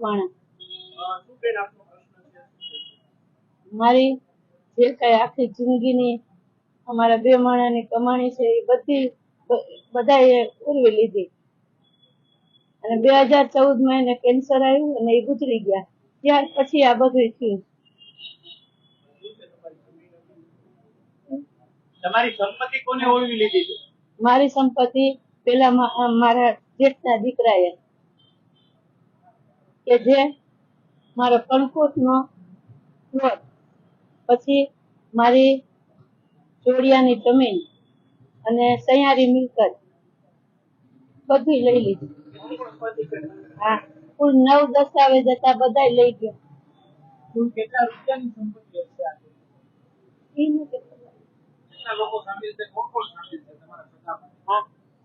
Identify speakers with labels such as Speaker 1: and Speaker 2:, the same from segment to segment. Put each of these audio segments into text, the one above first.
Speaker 1: વાણા. મારી જે કઈ આખી જિંદગીની અમારા બે માણાની કમાણી છે એ બધી બધાએ ઉરવી લીધી. અને બે હજાર ચૌદમાં એને કેન્સર આવ્યું અને એ ગુજરી ગયા. ત્યાર પછી આ બધું થયું.
Speaker 2: તમારી સંપત્તિ કોને ઓળવી લીધી?
Speaker 1: મારી સંપત્તિ પેલા મારા જેઠના દીકરાએ. કે જે મારા કંકુટ નો પછી મારી ચોડિયાની જમીન અને સૈયારી મિલકત બધી લઈ લીધું? હા કુલ નવ દસ્તાવેજ હતા બધા લઈ ગયો.
Speaker 2: કુલ કેટલા રૂપિયાની સંપત્તિ હશે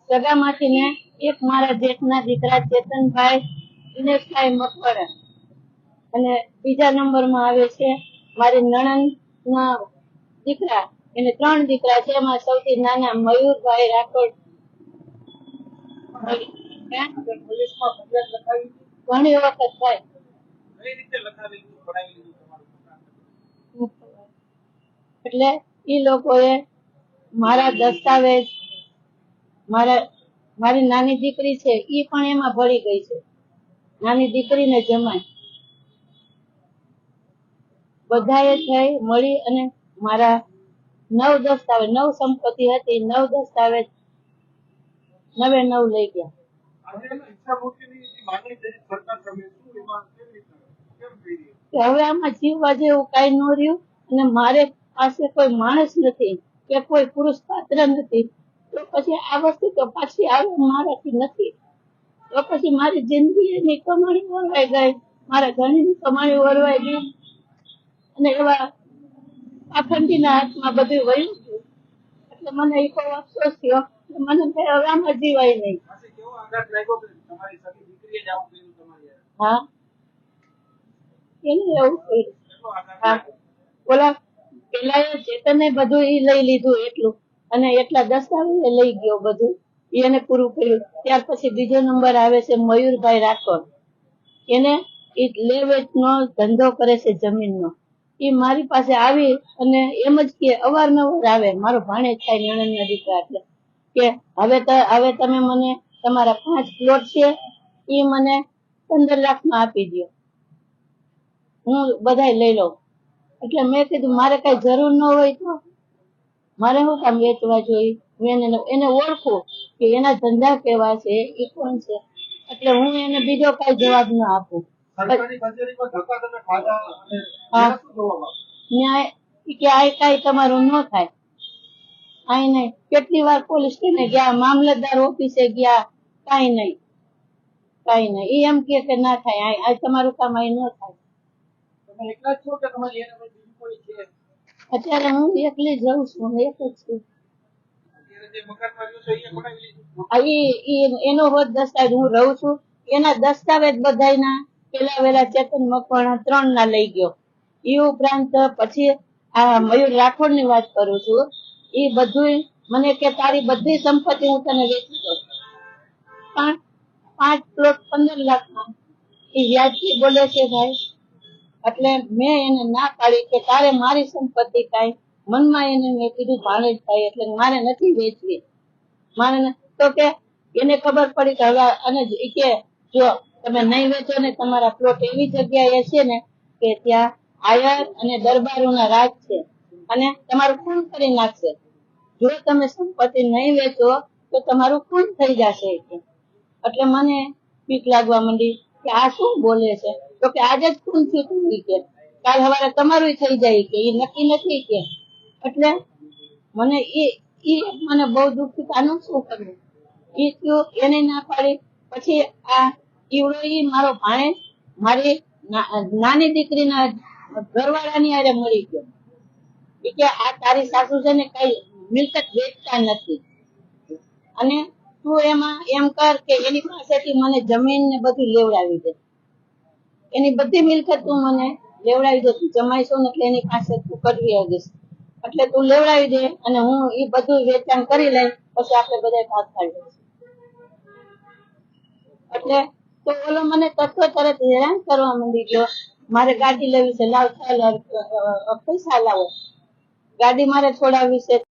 Speaker 1: સગામાંથી ને એક મારા જેઠના દીકરા ચેતનભાઈ દિનેશભાઈ મકવાણા અને બીજા નંબરમાં આવે છે મારી નણંદ ના દીકરા એને ત્રણ દીકરા છે એમાં સૌથી નાના મયુરભાઈ રાઠોડ? ઘણી વખત થાય? એટલે એ લોકોએ મારા દસ્તાવેજ, મારા, મારી નાની દીકરી છે એ પણ એમાં ભળી ગઈ છે નાની દીકરીને જમાય. બધાએ થઈ મળી અને મારા નવ દસ્તાવેજ નવ સંપત્તિ હતી નવ દસ્તાવેજ નવે નવ લઈ ગયા. હવે આમાં જીવવા જેવું કઈ ન રહ્યું અને મારે પાસે કોઈ માણસ નથી કે કોઈ પુરુષ પાત્ર નથી. તો પછી આ વસ્તુ તો પાછી આવે મારાથી નથી. તો પછી મારી જિંદગી એની કમાણી વરવાઈ ગઈ. મારા ઘરની કમાણી વરવાઈ ગઈ. અને એવા પાખંડીના હાથમાં બધું વયું ગયું. એટલે મને એ કોઈ અફસોસ થયો. મને કઈ હવે આમાં જીવાય નહીં? હા? એને એવું કર્યું? ઓલા પેલા ચેતને બધું એ લઈ લીધું એટલું. અને એટલા દસ્તાવેજ લઈ ગયો બધું. એને પૂરું કર્યું. ત્યાર પછી બીજો નંબર આવે છે મયુરભાઈ રાઠોડ. એને લે વેચનો ધંધો કરે છે જમીનનો. એ મારી પાસે આવી અને એમ જ કે અવારનવાર આવે. મારો ભાણે થાય નણંદના દીકરા એટલે કે હવે હવે તમે મને તમારા પાંચ પ્લોટ છે એ મને પંદર લાખમાં આપી દો હું બધાય લઈ લઉં. એટલે મેં કીધું, મારે કઈ જરૂર ન હોય તો મારે શું કામ વેચવા જોઈએ? એને એને ઓળખું. કે એના ધંધા કેવા છે એ કોણ છે? એટલે હું એને બીજો કઈ જવાબ ન આપું. કે આ કઈ તમારું ન થાય. નહીં. કેટલી વાર પોલીસ ગયા મામલતદાર ઓફિસે ગયા કાઈ નહીં. કાઈ નહીં. એ એમ કે ના થાય. આ તમારું કામ અહીં ન થાય. અત્યારે હું એકલી જઉં છું. એક જ છું. એનો હોત દસ્તાવેજ હું રહું છું. એના દસ્તાવેજ બધાયના પેલા વેલા ચેતન મકવાણા ત્રણ ના લઈ ગયો. એ ઉપરાંત પછી આ મયુર રાઠોડની વાત કરું છું. એ બધું મને કે તારી બધી સંપત્તિ હું તને વેચી દઉં પણ પાંચ પ્લોટ પંદર લાખમાં એ વ્યાજથી બોલે છે ભાઈ. એટલે મેં એને ના પાડી કે તારે મારી સંપત્તિ કાંઈ મનમાં એને મેં કીધું ભાણે જ એટલે મારે નથી વેચવી. મારે તો કે, એને ખબર પડી કે હવે અને કે, જો તમે નહીં વેચો ને તમારા પ્લોટ એવી જગ્યાએ છે ને કે ત્યાં આયર અને દરબારોના રાજ છે અને તમારું ખૂન કરી નાખશે. જો તમે સંપત્તિ નહીં વેચો, તો તમારું ખૂન થઈ જશે. એટલે મને બીક લાગવા માંડી કે આ શું બોલે છે? તો કે, આજે જ ખૂન થયું કે. કાલ સવારે તમારું થઈ જાય કે એ નક્કી નથી કે. એટલે મને એ એ મને બહુ દુઃખ આનું શું કરવું એ થયું એને ના પાડી. પછી આ ઈવડો ઈ મારો ભાણે મારી નાની દીકરીના ઘરવાળાની આરે મળી ગયો. કે આ તારી સાસુ છે ને કઈ મિલકત વેચતા નથી. અને તું એમાં એમ કર કે એની પાસેથી મને જમીન ને બધું લેવડાવી દે. એની બધી મિલકત તું મને લેવડાવી દે. તું જમાઈશો ને એટલે એની પાસે તું કરવી આવીશ એટલે તું લેવડાવી દે અને હું એ બધું વેચાણ કરી લઈ, પછી આપણે બધા ભાગ પાડી એટલે તો ઓલો મને તત્વ તરત હેરાન કરવા માંડી ગયો મારે ગાડી લેવી છે, લાવ પૈસા લાવો. ગાડી મારે છોડાવવી છે